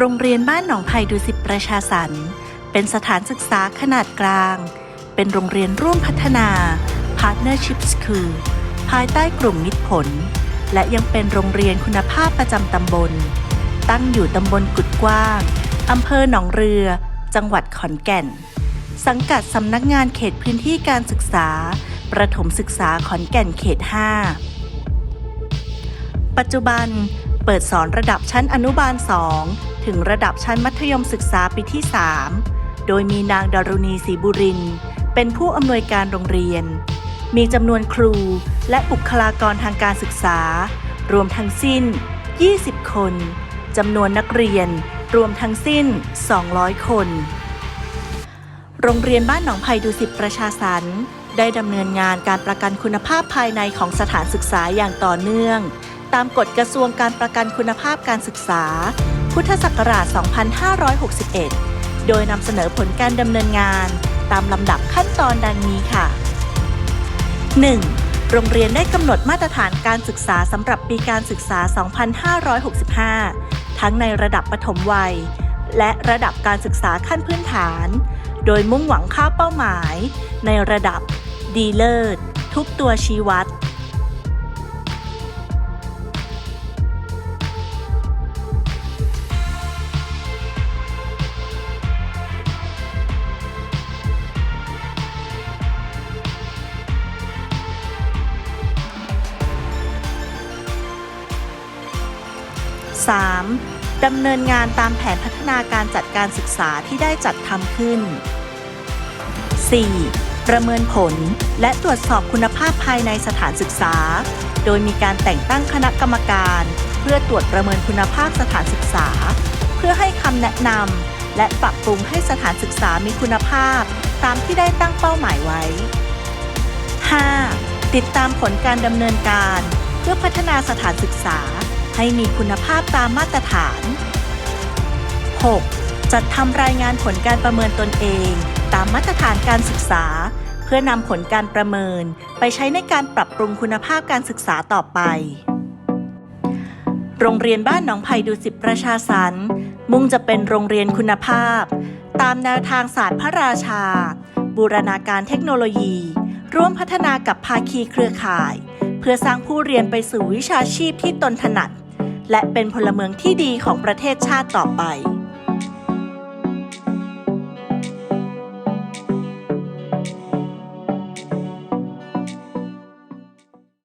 โรงเรียนบ้านหนองไผ่ดุสิตประชาสรรค์เป็นสถานศึกษาขนาดกลาง เป็นโรงเรียนร่วมพัฒนา Partnership School ภายใต้กลุ่มมิตรผล และยังเป็นโรงเรียนคุณภาพประจำตำบล ตั้งอยู่ตำบลกุดกว้างอำเภอหนองเรือ จังหวัดขอนแก่น สังกัดสำนักงานเขตพื้นที่การศึกษา ประถมศึกษาขอนแก่นเขต 5 ปัจจุบัน เปิดสอนระดับชั้นอนุบาล 2 ถึงระดับชั้นมัธยมศึกษาปีที่ 3 โดยมีนางดารุณีศรีบุริน เป็นผู้อำนวยการโรงเรียน มีจำนวนครูและบุคลากรทางการศึกษา รวมทั้งสิ้น 20 คน จำนวนนักเรียนรวมทั้งสิ้น 200 คน โรงเรียนบ้านหนองไผ่ดุสิตประชาสรรได้ดำเนินงานการประกันคุณภาพภายในของสถานศึกษาอย่างต่อเนื่อง ตามกฎกระทรวงการประกันคุณภาพการศึกษา พุทธศักราช 2561 โดยนำเสนอผลการดำเนินงาน ตามลำดับขั้นตอนดังนี้ค่ะ 1. โรงเรียนได้กำหนดมาตรฐานการศึกษาสำหรับปีการศึกษา 2565 ทั้งในระดับปฐมวัย และระดับการศึกษาขั้นพื้นฐาน โดยมุ่งหวังค่าเป้าหมาย ในระดับดีเลิศทุกตัวชี้วัด 3. ดำเนินงานตามแผนพัฒนาการจัดการศึกษาที่ได้จัดทำขึ้น 4. ประเมินผลและตรวจสอบคุณภาพภายในสถานศึกษา โดยมีการแต่งตั้งคณะกรรมการ เพื่อตรวจประเมินคุณภาพสถานศึกษา เพื่อให้คำแนะนำและปรับปรุงให้สถานศึกษามีคุณภาพ ตามที่ได้ตั้งเป้าหมายไว้ 5. ติดตามผลการดำเนินการ เพื่อพัฒนาสถานศึกษา ให้มีคุณภาพตามมาตรฐาน 6. จัดทำรายงานผลการประเมินตนเอง ตามมาตรฐานการศึกษา เพื่อนำผลการประเมิน ไปใช้ในการปรับปรุงคุณภาพการศึกษาต่อไป โรงเรียนบ้านหนองไผ่ดุสิตประชาสรรมุ่งจะเป็นโรงเรียนคุณภาพ ตามแนวทางศาสตร์พระราชา บูรณาการเทคโนโลยี ร่วมพัฒนากับภาคีเครือข่าย เพื่อสร้างผู้เรียนไปสู่วิชาชีพที่ตนถนัด และเป็นพลเมืองที่ดีของประเทศชาติต่อไป